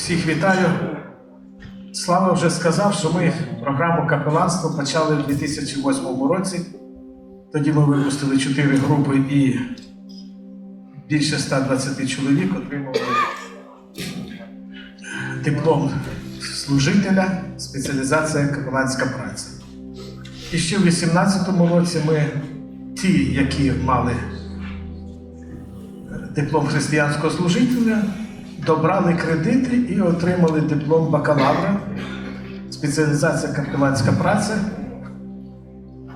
Всіх вітаю. Слава вже сказав, що ми програму капеланства почали в 2008 році. Тоді ми випустили чотири групи і більше 120 чоловік отримали диплом служителя, спеціалізація капеланська праця. І ще в 2018 році ми, ті, які мали диплом християнського служителя, добрали кредити і отримали диплом бакалавра, спеціалізація капеланська праця.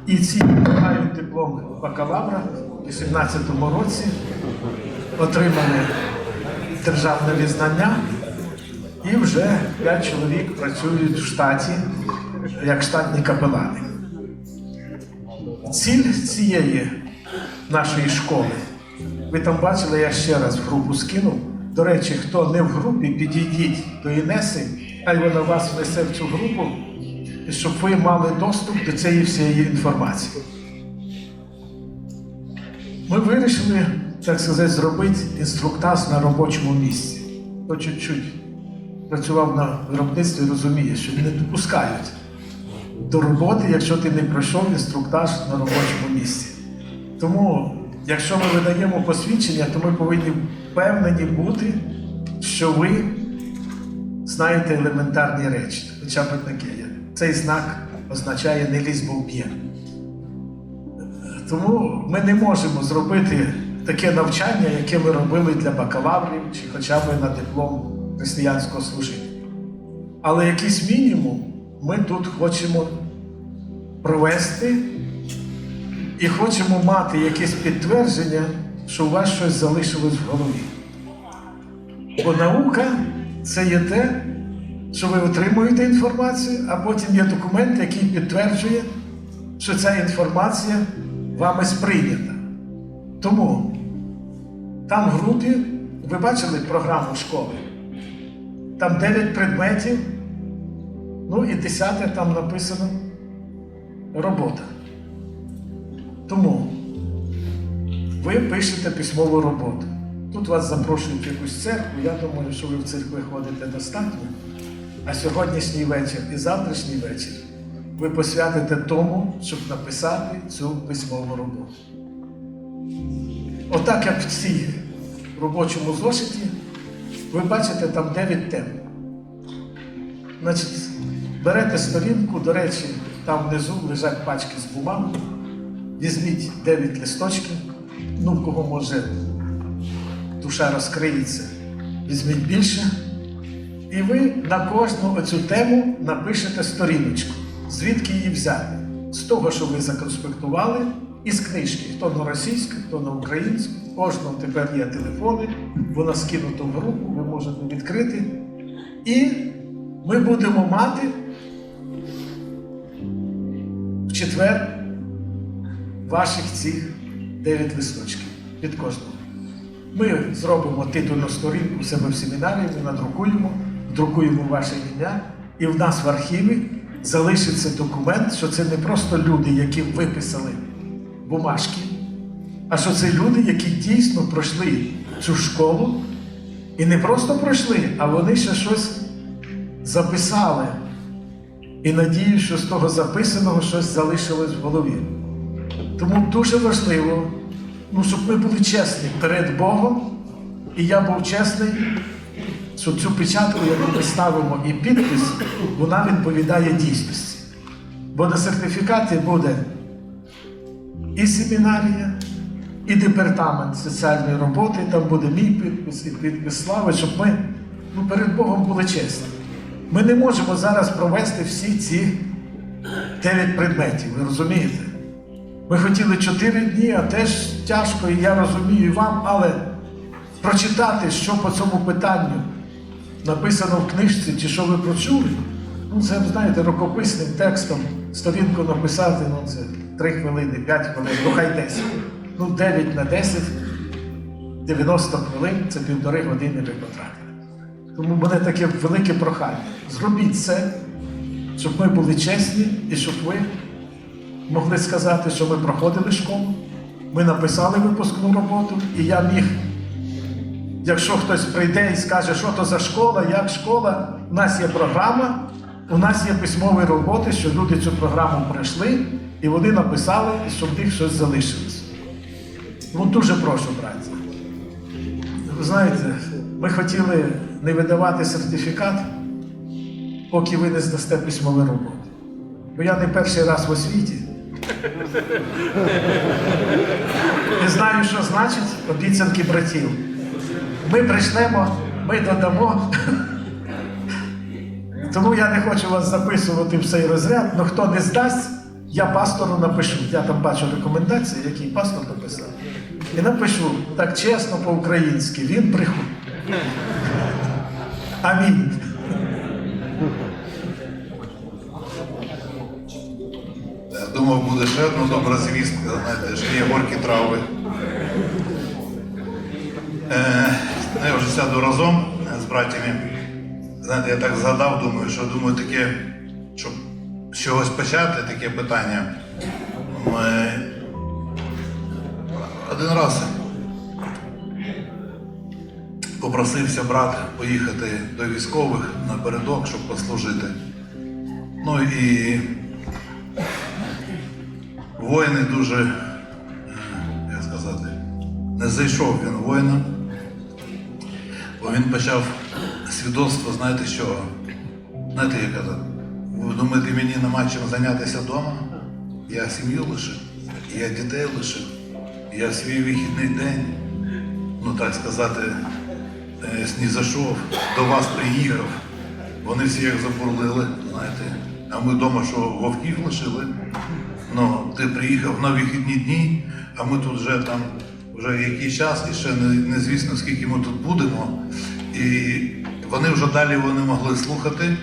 І ці, мають диплом бакалавра у 2018 році, отримали державне визнання, і вже 5 чоловік працюють в штаті як штатні капелани. Ціль цієї нашої школи, ви там бачили, я ще раз в групу скинув. До речі, хто не в групі, підійдіть до Інеси, хай вона вас внесе в цю групу, щоб ви мали доступ до цієї всієї інформації. Ми вирішили, так сказати, зробити інструктаж на робочому місці. Хто чуть-чуть працював на виробництві, розуміє, що не допускають до роботи, якщо ти не пройшов інструктаж на робочому місці. Тому, якщо ми видаємо посвідчення, то ми повинні впевнені бути, що ви знаєте елементарні речі, хоча б таке. Цей знак означає не лізь, бо вб'є. Тому ми не можемо зробити таке навчання, яке ми робили для бакалаврів чи хоча б на диплом християнського служителя. Але якийсь мінімум ми тут хочемо провести і хочемо мати якесь підтвердження, що у вас щось залишилось в голові. Бо наука це є те, що ви отримуєте інформацію, а потім є документ, який підтверджує, що ця інформація вами сприйнята. Тому там в групі, ви бачили програму школи, там 9 предметів, ну і 10 там написано робота. Тому ви пишете письмову роботу. Тут вас запрошують в якусь церкву, я думаю, що ви в церкви ходите достатньо. А сьогоднішній вечір і завтрашній вечір ви посвятите тому, щоб написати цю письмову роботу. Отак, як в цій робочому зошиті, ви бачите там 9 тем. Значить, берете сторінку, до речі, там внизу лежать пачки з бумагою. Візьміть 9 листочків, ну кого може душа розкриється, візьміть більше. І ви на кожну оцю тему напишете сторіночку, звідки її взяти. З того, що ви законспектували, і з книжки, хто на російську, хто на українську. Кожного тепер є телефони, воно скинуто в групу, ви можете відкрити. І ми будемо мати в четвер ваших цих 9 листочків від кожного. Ми зробимо титульну сторінку у себе в семінарі, ми надрукуємо, друкуємо ваше ім'я, і в нас в архіві залишиться документ, що це не просто люди, які виписали бумажки, а що це люди, які дійсно пройшли цю школу і не просто пройшли, а вони ще щось записали. І надію, що з того записаного щось залишилось в голові. Тому дуже важливо, ну, щоб ми були чесні перед Богом, і я був чесний, що цю печатку, яку ми ставимо, і підпис, вона відповідає дійсності. Бо на сертифікаті буде і семінарія, і департамент соціальної роботи, там буде мій підпис і підпис слави, щоб ми ну, перед Богом були чесні. Ми не можемо зараз провести всі ці дев'ять предметів, ви розумієте? Ми хотіли чотири дні, а теж тяжко, і я розумію вам, але прочитати, що по цьому питанню написано в книжці, чи що ви прочули, ну це, знаєте, рукописним текстом сторінку написати, ну це 3 хвилини, 5 хвилин, ну хай 10. Ну 9 на 10, 90 хвилин це півтори години ви потратили. Тому мене таке велике прохання. Зробіть це, щоб ми були чесні і щоб ви могли сказати, що ми проходили школу, ми написали випускну роботу, і я міг Якщо хтось прийде і скаже, що то за школа, як школа, у нас є програма, у нас є письмові роботи, що люди цю програму пройшли і вони написали, щоб в них щось залишилось. Ну дуже прошу, братці. Ви знаєте, ми хотіли не видавати сертифікат, поки ви не здасте письмові роботи. Бо я не перший раз в освіті. Не знаю, що значить обіцянки братів. Ми прийшлемо, ми додамо. Тому я не хочу вас записувати в цей розряд, але хто не здасть, я пастору напишу. Я там бачу рекомендації, які пастор написав. І напишу так чесно по-українськи, він брехун. Амінь. Думав, буде ще одна добра звістка, знаєте, що є горкі трави. Е, ну, я вже сяду разом з братями. Знаєте, я так згадав, думаю, що думаю, таке, щоб з чогось почати, таке питання. Ми один раз попросився брат поїхати до військових напередок, щоб послужити. Ну і Воїни дуже, е, як сказати, не зайшов він воїном, бо він почав свідоцтво, знаєте що? Знаєте, як казати, ви думаєте, мені нема чим зайнятися вдома? Я сім'ю лишив, я дітей лишив, я свій вихідний день, ну так сказати, е, снізайшов, до вас приїхав. Вони всі як забурлили, знаєте, а ми вдома що вовків лишили. Ну, ти приїхав на вихідні дні, а ми тут вже там вже якийсь час, і ще не, незвісно, скільки ми тут будемо. І вони вже далі вони могли слухати,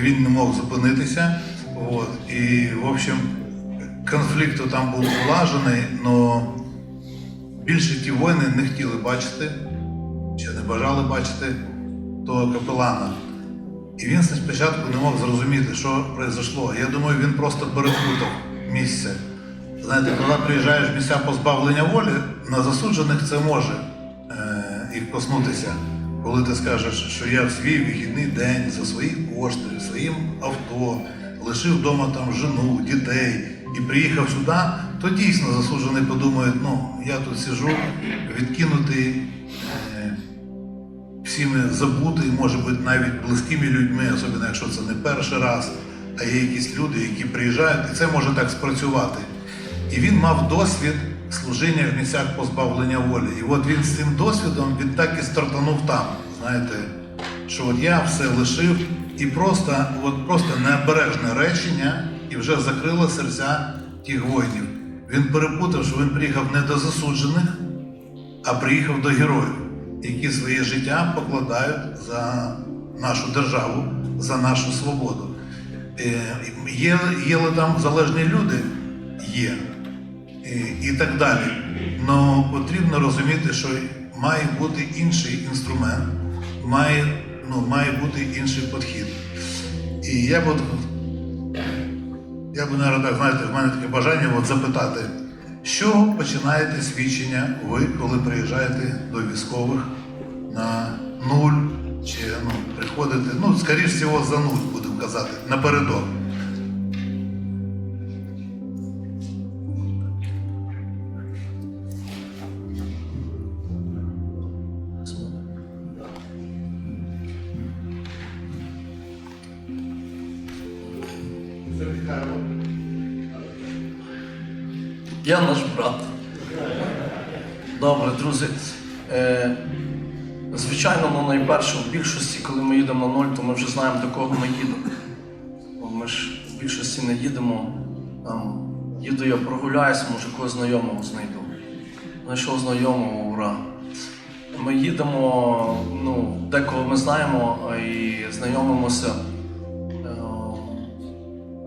він не мог зупинитися. От. І, в общем, конфлікт там був улажений, але більше ті воїни не хотіли бачити, чи не бажали бачити того капелана. І він спочатку не мог зрозуміти, що произошло. Я думаю, він просто переплутав місце. Знаєте, коли приїжджаєш в місця позбавлення волі, на засуджених це може е, їх коснутися. Коли ти скажеш, що я в свій вихідний день за свої кошти, своїм авто, лишив вдома там жену, дітей і приїхав сюди, то дійсно засуджений подумає, ну я тут сижу, відкинутий. Е, всіми забутий, може бути навіть близькими людьми, особливо якщо це не перший раз, а є якісь люди, які приїжджають, і це може так спрацювати. І він мав досвід служіння в місцях позбавлення волі. І от він з цим досвідом він так і стартанув там. Знаєте, що от я все лишив і просто, от просто необережне речення, і вже закрило серця тих воїнів. Він перепутав, що він приїхав не до засуджених, а приїхав до героїв, які своє життя покладають за нашу державу, за нашу свободу. Е, Є, є там залежні люди? Є. І, і так далі. Але потрібно розуміти, що має бути інший інструмент, має, ну, має бути інший підхід. І я б от я наверное, так, знаєте, в мене таке бажання от запитати, чого починаєте свідчення ви, коли приїжджаєте до військових на нуль, чи ну, приходите, ну, скоріш всього, за нуль, будемо казати, напередок. Я наш брат. Добре, друзі. Найперше, в більшості, коли ми їдемо на ноль, то ми вже знаємо, до кого ми їдемо. Ми ж в більшості не їдемо. Там, їду я прогуляюся, може когось знайомого знайду. Знайшов знайомого, ура. Ми їдемо, ну, декого ми знаємо і знайомимося. Е,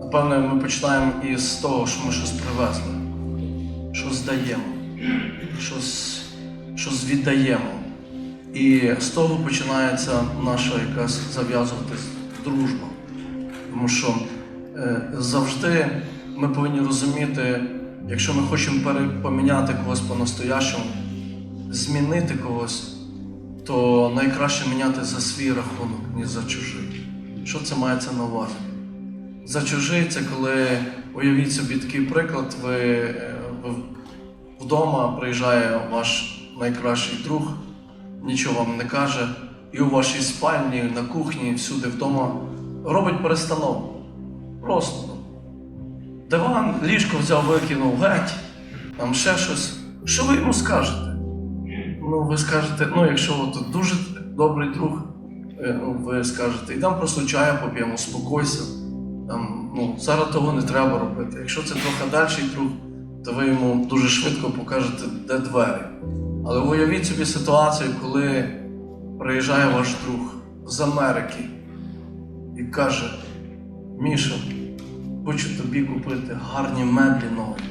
Напевно, ми починаємо із того, що ми щось привезли щось здаємо, щось, щось віддаємо. І з того починається наша якась зав'язуватись дружба. Тому що е, завжди ми повинні розуміти, якщо ми хочемо поміняти когось по-настоящому, змінити когось, то найкраще міняти за свій рахунок, ніж за чужий. Що це мається на увазі? За чужий це коли уявіть собі такий приклад, ви, е, ви вдома приїжджає ваш найкращий друг, нічого вам не каже, і у вашій спальні, на кухні, всюди вдома робить перестановку. Просто. Диван, ліжко взяв, викинув геть, там ще щось. Що ви йому скажете? Ну, ви скажете, ну, якщо от дуже добрий друг, е, ну, ви скажете, йдемо просто чаю поп'ємо, успокойся. Там, ну, зараз того не треба робити. Якщо це трохи дальший друг, то ви йому дуже швидко покажете, де двері. Але уявіть собі ситуацію, коли приїжджає ваш друг з Америки і каже: Міша, хочу тобі купити гарні меблі нові.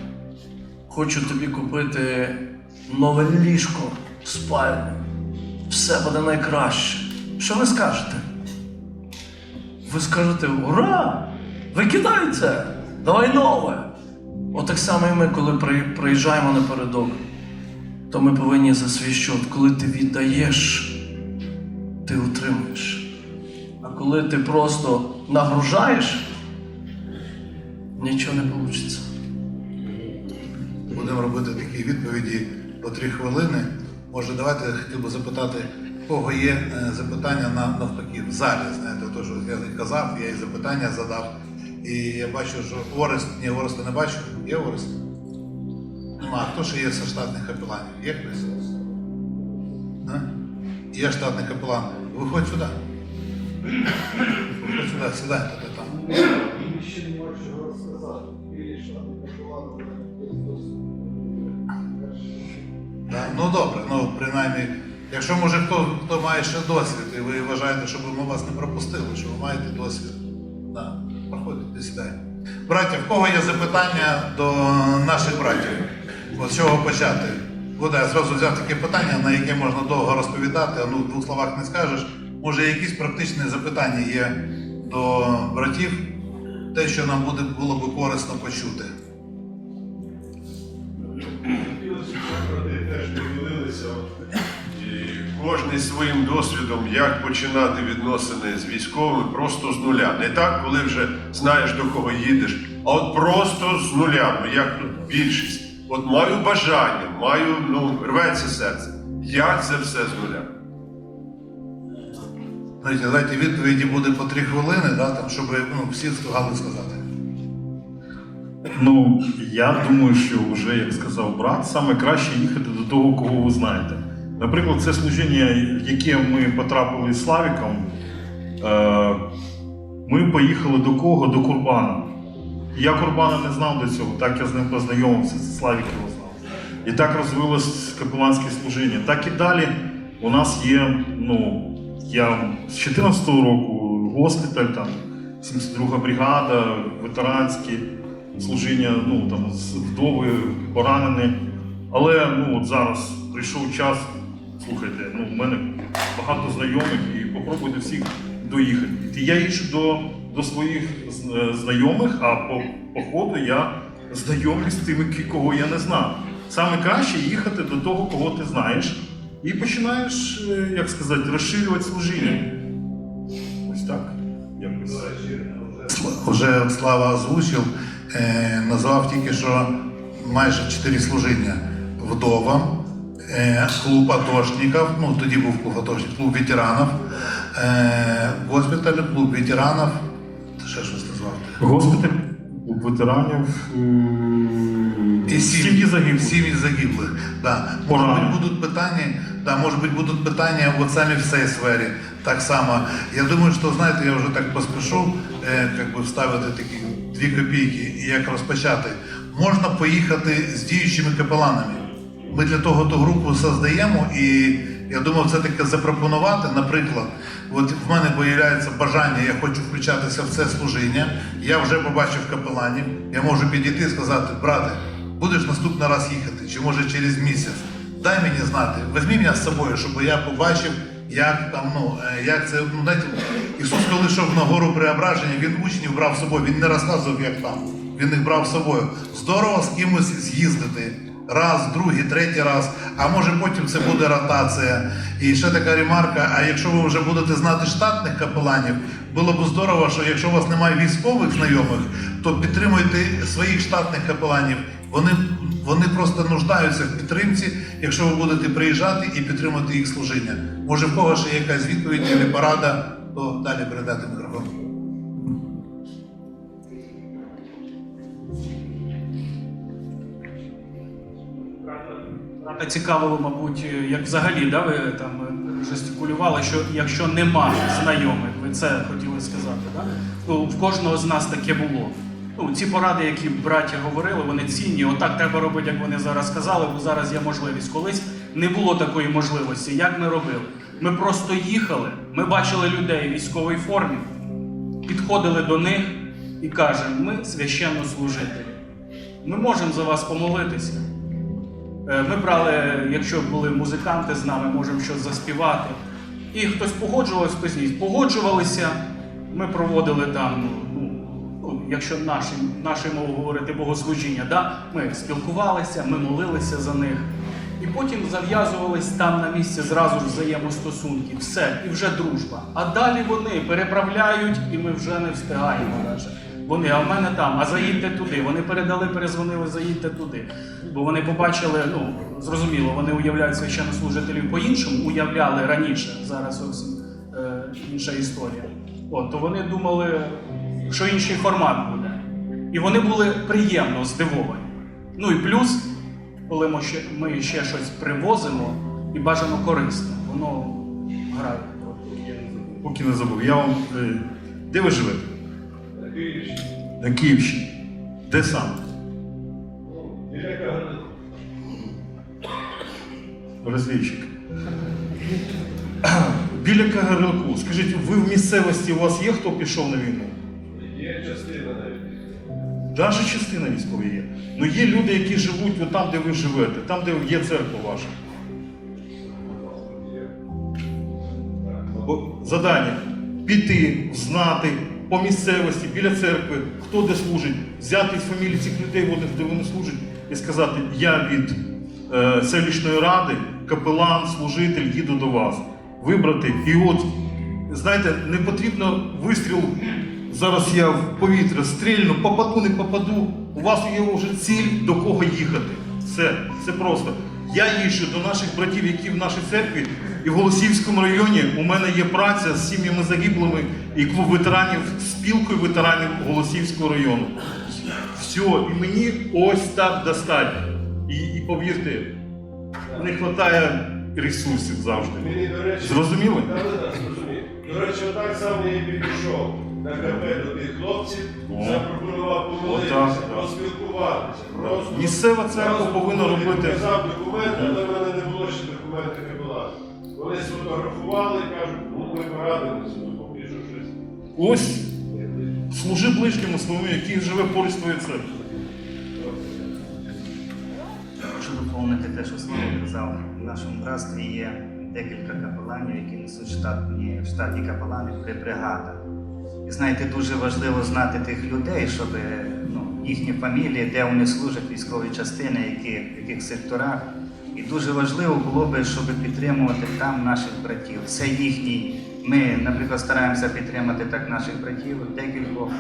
Хочу тобі купити нове ліжко в спальню. Все буде найкраще. Що ви скажете? Ви скажете ура! Викидай це! Давай нове! Отак само і ми, коли приїжджаємо напередок, то ми повинні за свій счет, коли ти віддаєш, ти отримуєш. А коли ти просто нагружаєш, нічого не вийде. Будемо робити такі відповіді по три хвилини. Може, давайте хотів би запитати, кого є е, запитання на навпаки в залі. Знаєте, то, що я казав, я і запитання задав. І я бачу, що Орест, ні, Ореста не бачу. Є Орест? Нема. Хто ще є зі штатних капеланів? Є хтось? А? Є штатний капелан. Виходь сюди. Виходь сюди, сідай тут там. Він ще не може чого розказати. Штати Миколаїв, Ну добре, ну принаймні, якщо може хто, хто має ще досвід, і ви вважаєте, щоб ми вас не пропустили, що ви маєте досвід. Да, проходьте, сідай. Браття, в кого є запитання до наших братів? От чого почати? Буде, я зразу взяв таке питання, на яке можна довго розповідати, ну в двох словах не скажеш. Може, якісь практичні запитання є до братів, те, що нам буде, було би корисно почути. Кожний своїм досвідом, як починати відносини з військовими просто з нуля. Не так, коли вже знаєш до кого їдеш, а от просто з нуля. Ну як тут більшість. От маю бажання, маю, ну, рветься серце. Як це все з нуля? Знаєте, давайте відповіді буде по три хвилини, да, там, щоб ну, всі встигали сказати. Ну, я думаю, що вже, як сказав брат, саме краще їхати до того, кого ви знаєте. Наприклад, це служіння, в яке ми потрапили з Славіком. Е, ми поїхали до кого? До Курбана. Я Курбана не знав до цього, так я з ним познайомився, Славік його знав. І так розвилось капеланське служіння. Так і далі у нас є, ну, я з 14-го року госпіталь, там, 72 бригада, ветеранські служіння, ну там вдови, поранені. Але ну от зараз прийшов час. Слухайте, ну в мене багато знайомих і попробуйте всіх доїхати. І я їжджу до, до своїх е, знайомих, а по, по ходу я знайомлюсь з тими, кого я не знав. Саме краще їхати до того, кого ти знаєш, і починаєш, е, як сказати, розширювати служіння. Ось так. Якось. Вже Слава озвучив, е, назвав тільки що майже чотири служіння вдовам, клуб атошників, ну тоді був клуб атошників, клуб ветеранів, госпіталь, клуб ветеранів, Госпіталь у ветеранів І сім'ї загиблих. Сім'ї загиблих. Да. Може бути, будуть питання, да, може бути, будуть питання от саме в цій сфері. Так само. Я думаю, що знаєте, я вже так поспішу е, как би вставити такі дві копійки і як розпочати. Можна поїхати з діючими капеланами. Ми для того ту групу создаємо, і я думав, це таке запропонувати. Наприклад, от в мене появляється бажання, я хочу включатися в це служіння. Я вже побачив капеланів. Я можу підійти і сказати, брате, будеш наступний раз їхати, чи може через місяць. Дай мені знати, візьми мене з собою, щоб я побачив, як там, ну е, як це ну знаєте, Ісус, коли йшов на гору преображення, він учнів брав з собою, він не розказував, як там. Він їх брав з собою. Здорово з кимось з'їздити, раз, другий, третій раз, а може потім це буде ротація. І ще така ремарка: а якщо ви вже будете знати штатних капеланів, було б здорово, що якщо у вас немає військових знайомих, то підтримуйте своїх штатних капеланів. Вони, вони просто нуждаються в підтримці, якщо ви будете приїжджати і підтримувати їх служіння. Може, в кого ще якась відповідь або порада, то далі передати мікрофон. Цікавило, мабуть, як взагалі, да, ви там жестикулювали, що якщо нема знайомих, ви це хотіли сказати, да? ну, в кожного з нас таке було. Ну, ці поради, які браття говорили, вони цінні. Отак треба робити, як вони зараз сказали, бо зараз є можливість. Колись не було такої можливості. Як ми робили? Ми просто їхали, ми бачили людей в військовій формі, підходили до них і кажемо, ми священнослужителі. Ми можемо за вас помолитися. Е, Ми брали, якщо були музиканти з нами, можемо щось заспівати. І хтось погоджувався, хтось ні. Погоджувалися, ми проводили там, ну, ну, якщо наші, нашою мовою говорити богослужіння, да? ми спілкувалися, ми молилися за них. І потім зав'язувались там на місці зразу ж взаємостосунки. Все, і вже дружба. А далі вони переправляють, і ми вже не встигаємо навіть. Вони, а в мене там, а заїдьте туди. Вони передали, перезвонили, заїдьте туди. Бо вони побачили, ну зрозуміло, вони уявляють священнослужителів по-іншому, уявляли раніше. Зараз зовсім е, інша історія. От, то вони думали, що інший формат буде. І вони були приємно здивовані. Ну і плюс, коли ми ще, ми ще щось привозимо і бажано корисне, воно грає. Поки не забув. Я вам. е, Де ви живете? На Київщині. На Київщині. Де саме? Біля Кагани. Біля Кагарлику. Скажіть, ви в місцевості у вас є хто пішов на війну? Є частина навіть. Даже частина військової є. Ну є люди, які живуть от там, де ви живете, там, де є церква ваша. Бо Задання піти, знати по місцевості, біля церкви, хто де служить, взяти з фамілії цих людей, де вони служать, і сказати, я від е, селищної ради, капелан, служитель, їду до вас. Вибрати. І от, знаєте, не потрібно вистріл. Зараз я в повітря стрільну, попаду, не попаду. У вас є вже ціль, до кого їхати. Все, це просто. Я їжджу до наших братів, які в нашій церкві, і в Голосіївському районі у мене є праця з сім'ями загиблими і клуб ветеранів, спілкою ветеранів Голосіївського району. Все, і мені ось так достатньо. І, і повірте, не вистачає ресурсів завжди. Мені, до речі, Зрозуміли? Так, так, так. До речі, отак само я і підійшов на КП до тих хлопців, Просто Місцева церква повинна робити. Показав документи, але в мене не було ще документів капелана. Вони сфотографували і кажуть, ну ми порадилися, ну щось. Ось служи ближньому своєму, який живе поруч з твоєю церквою. Хочу доповнити те, що Слава казав. В нашому братстві є декілька капеланів, які несуть штатні, штатні капелани при бригадах. І знаєте, дуже важливо знати тих людей, щоб їхні фамілії, де вони служать, військові частини, які, в яких секторах. І дуже важливо було би, щоб підтримувати там наших братів. Це їхній. Ми, наприклад, стараємося підтримати так наших братів, декількох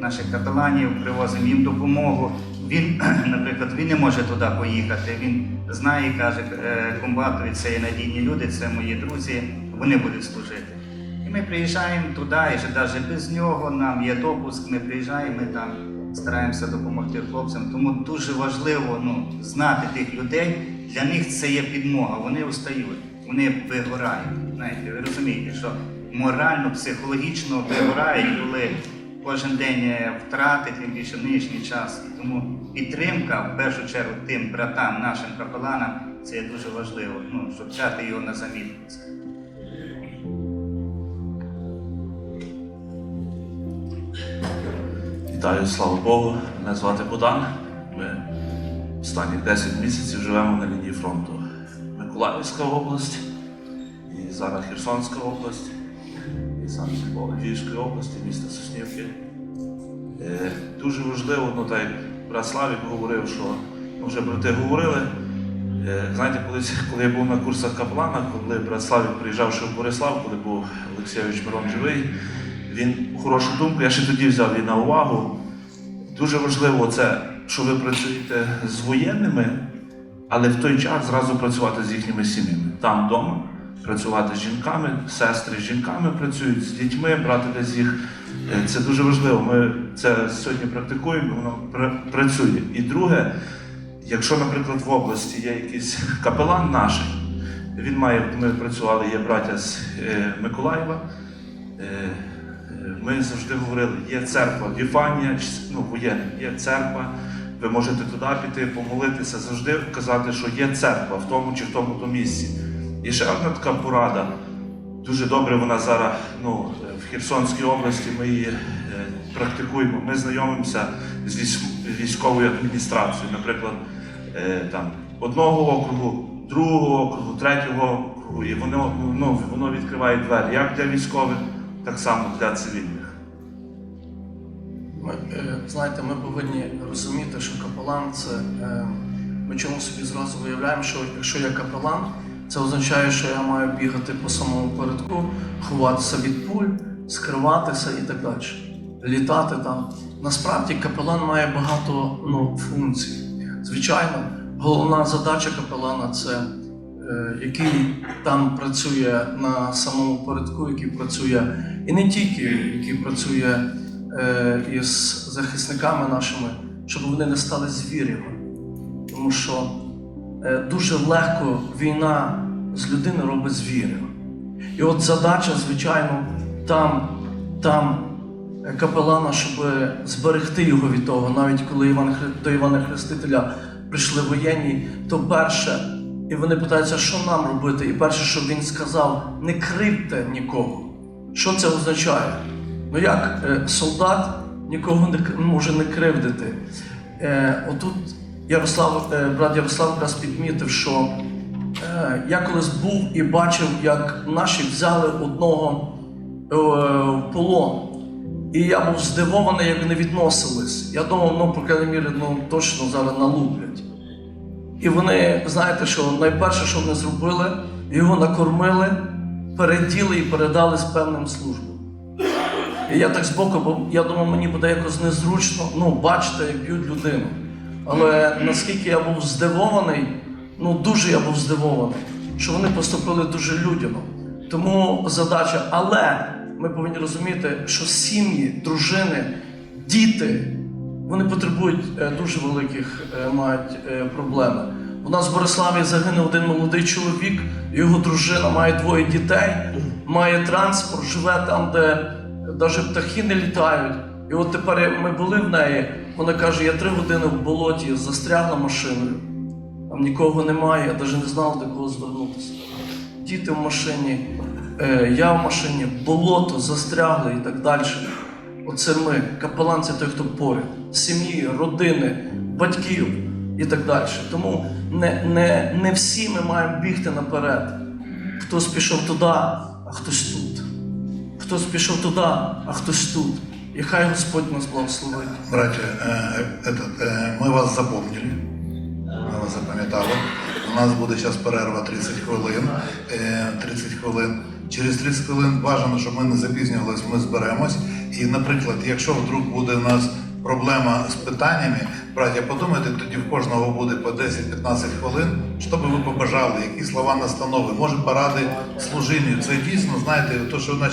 наших капеланів, привозимо їм допомогу. Він, наприклад, він не може туди поїхати. Він знає каже, «Е, комбатові це є надійні люди, це мої друзі, вони будуть служити. І ми приїжджаємо туди, і навіть без нього нам є допуск, ми приїжджаємо, ми там стараємося допомогти хлопцям. Тому дуже важливо ну, знати тих людей. Для них це є підмога, вони устають, вони вигорають. Знаєте, ви розумієте, що морально, психологічно вигорають, коли кожен день е, втрати, тим більше в нинішній час. Тому підтримка, в першу чергу, тим братам, нашим капеланам, це є дуже важливо, ну, щоб взяти його на замітку. Вітаю, слава Богу. Мене звати Богдан. Ми останні 10 місяців живемо на лінії фронту. Миколаївська область, і зараз Херсонська область, і саме Львівської області, місто Соснівки. Е, Дуже важливо, ну так як брат Славік говорив, що вже брати говорили. Е, Знаєте, колись, коли я був на курсах капелана, коли брат Славік приїжджав ще в Борислав, коли був Олексійович Мирон живий, він хорошу думку, я ще тоді взяв її на увагу. Дуже важливо це, що ви працюєте з воєнними, але в той час зразу працювати з їхніми сім'ями. Там вдома працювати з жінками, сестри з жінками працюють, з дітьми, брати десь їх. Е, Це дуже важливо. Ми це сьогодні практикуємо, воно працює. І друге, якщо, наприклад, в області є якийсь капелан наш, він має, ми працювали, є браття з е, Миколаєва. Ми завжди говорили, є церква Віфанія, ну, воєнна, є церква, ви можете туди піти, помолитися, завжди казати, що є церква в тому чи в тому то місці. І ще одна така порада. Дуже добре вона зараз ну, в Херсонській області ми її е, практикуємо. Ми знайомимося з військовою адміністрацією, наприклад, е, там, одного округу, другого округу, третього округу, і воно, ну, воно відкриває двері як для військових, так само для цивільних. Ми, е, знаєте, ми повинні розуміти, що капелан це е, ми чому собі зразу виявляємо, що якщо я капелан, це означає, що я маю бігати по самому передку, ховатися від пуль, скриватися і так далі. Літати там. Насправді капелан має багато ну, функцій. Звичайно, головна задача капелана це який там працює на самому передку, який працює і не тільки, який працює е, із захисниками нашими, щоб вони не стали звірями. Тому що е, дуже легко війна з людини робить звіря. І от задача, звичайно, там, там е, капелана, щоб зберегти його від того, навіть коли Іван, до Івана Хрестителя прийшли воєнні, то перше, і вони питаються, що нам робити. І перше, що він сказав, не кривте нікого. Що це означає? Ну як е, солдат нікого не може не кривдити. Е, отут Ярослав, е, брат Ярослав якраз підмітив, що я колись був і бачив, як наші взяли одного в полон. І я був здивований, як вони відносились. Я думав, ну, по крайній мірі, ну точно зараз налуплять. І вони, знаєте, що найперше, що вони зробили, його накормили, переділи і передали з певним службам. І я так збоку, бо я думав, мені буде якось незручно, ну, бачите, як б'ють людину. Але наскільки я був здивований, ну дуже я був здивований, що вони поступили дуже людяно. Тому задача, але ми повинні розуміти, що сім'ї, дружини, діти, вони потребують е, дуже великих е, мають е, проблеми. У нас в Бориславі загинув один молодий чоловік, його дружина має двоє дітей, має транспорт, живе там, де навіть птахи не літають. І от тепер ми були в неї. Вона каже: я три години в болоті застрягла машиною. Там нікого немає, я навіть не знала, до кого звернутися. Діти в машині, я в машині, болото, застрягли і так далі Оце ми, капелан це той, хто поряд, сім'ї, родини, батьків і так далі. Тому не, не, не всі ми маємо бігти наперед. Хтось пішов туди, а хтось тут. Хтось пішов туди, а хтось тут. І хай Господь нас благословить. Братья, э, этот, э, мы вас запомнили, ми вас запам'ятали. У нас буде зараз перерва 30 хвилин. Е, 30 хвилин. Через 30 хвилин бажано, щоб ми не запізнювалися, ми зберемось. І, наприклад, якщо вдруг буде у нас проблема з питаннями, браття, подумайте, тоді в кожного буде по 10-15 хвилин, що би ви побажали, які слова настанови, може поради служінню. Це дійсно, знаєте, то, що ви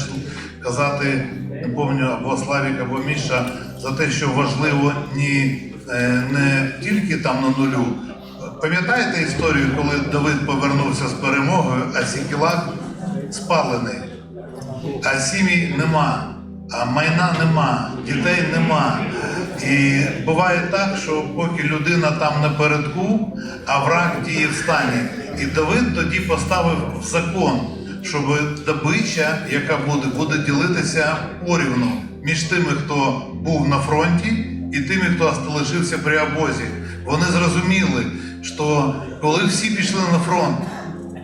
казати, не пам'ятаю, або Славік, або Міша, за те, що важливо ні, е, не тільки там на нулю. Пам'ятаєте історію, коли Давид повернувся з перемогою, а Сікілак спалений, а сім'ї нема, а майна нема, дітей нема. І буває так, що поки людина там напередку, а враг діє в стані. І Давид тоді поставив закон, щоб добича, яка буде, буде ділитися порівну між тими, хто був на фронті, і тими, хто залишився при обозі. Вони зрозуміли, що коли всі пішли на фронт,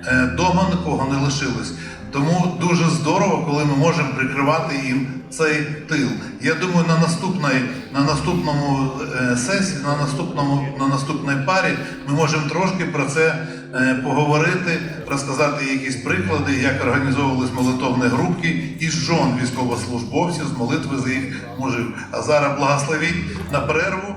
е, дома нікого не лишилось. Тому дуже здорово, коли ми можемо прикривати їм цей тил. Я думаю, на наступної, на наступному е, сесії, на наступному на наступній парі ми можемо трошки про це е, поговорити, розказати якісь приклади, як організовувались молитовні групки із жон військовослужбовців з молитви за їх мужів. А зараз благословіть на перерву.